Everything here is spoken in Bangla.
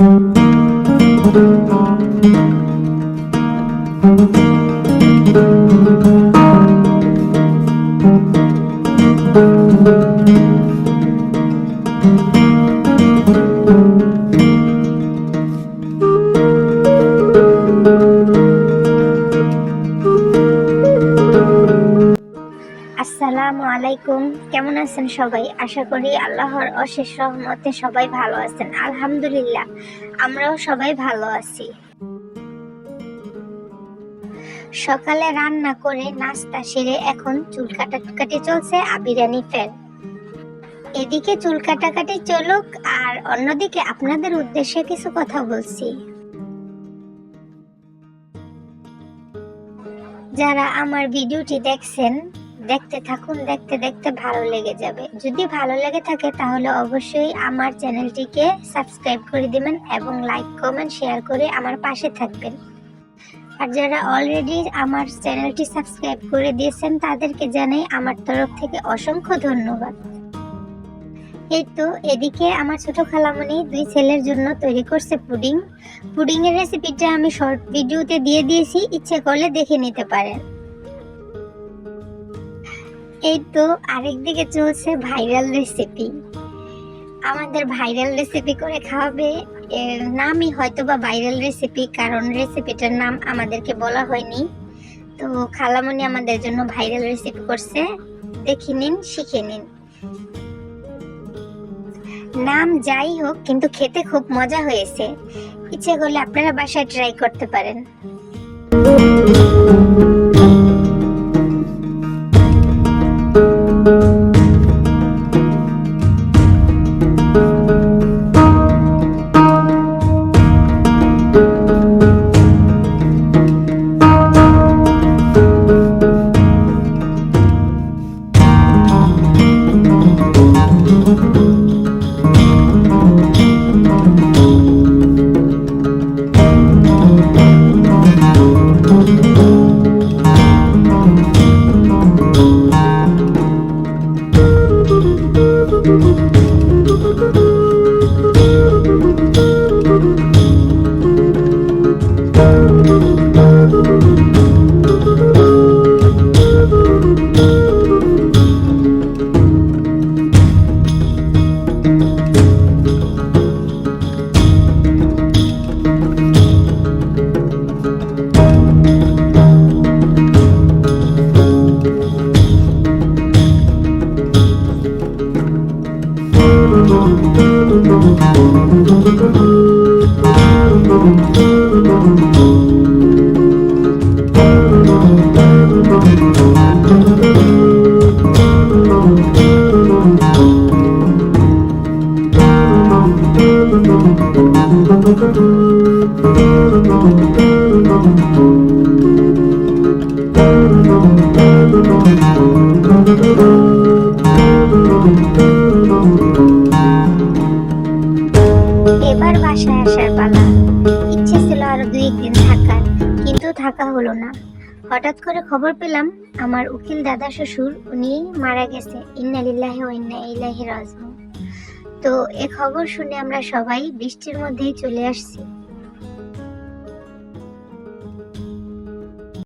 Thank you. আসসালামু আলাইকুম। কেমন আছেন সবাই? আশা করি আল্লাহর অশেষ রহমতে সবাই ভালো আছেন। আলহামদুলিল্লাহ, আমরাও সবাই ভালো আছি। সকালে রান্না করে নাস্তা সেরে এখন চুল কাটাকাটি চলছে আবিরানি ফের। এদিকে চুল কাটাকাটি চলুক, আর অন্যদিকে আপনাদের উদ্দেশ্যে কিছু কথা বলছি। যারা আমার ভিডিওটি দেখছেন দেখতে থাকুন, দেখতে দেখতে ভালো লেগে যাবে। যদি ভালো লেগে থাকে, তাহলে অবশ্যই আমার চ্যানেলটিকে সাবস্ক্রাইব করে দিবেন এবং লাইক, কমেন্ট, শেয়ার করে আমার পাশে থাকবেন। আর যারা অলরেডি আমার চ্যানেলটি সাবস্ক্রাইব করে দিয়েছেন, তাদেরকে জানাই আমার তরফ থেকে অসংখ্য ধন্যবাদ। এই তো, এদিকে আমার ছোট খালামণি দুই ছেলের জন্য তৈরি করছে পুডিং। পুডিংয়ের রেসিপিটা আমি শর্ট ভিডিওতে দিয়ে দিয়েছি, ইচ্ছে করলে দেখে নিতে পারেন। এই তো আরেকদিকে চলছে ভাইরাল রেসিপি আমাদের ভাইরাল রেসিপি করে খাওয়াবে নামই হয়তো বা ভাইরাল রেসিপি কারণ রেসিপিটার নাম আমাদেরকে বলা হয়নি। তো খালামণি আমাদের জন্য ভাইরাল রেসিপি করছে। দেখে নিন, শিখে নিন। নাম যাই হোক, কিন্তু খেতে খুব মজা হয়েছে। ইচ্ছে করলে আপনারা বাসায় ট্রাই করতে পারেন। এবার বাসায় আসার পালা। ইচ্ছে ছিল আরও দুই একদিন থাকার, কিন্তু থাকা হলো না। হঠাৎ করে খবর পেলাম, আমার উকিল দাদা শ্বশুর, উনি মারা গেছে। ইন্নালিল্লাহি ওয়া ইন্না ইলাইহি রাজিউন। তো এ খবর শুনে আমরা সবাই বৃষ্টির মধ্যেই চলে আসছি।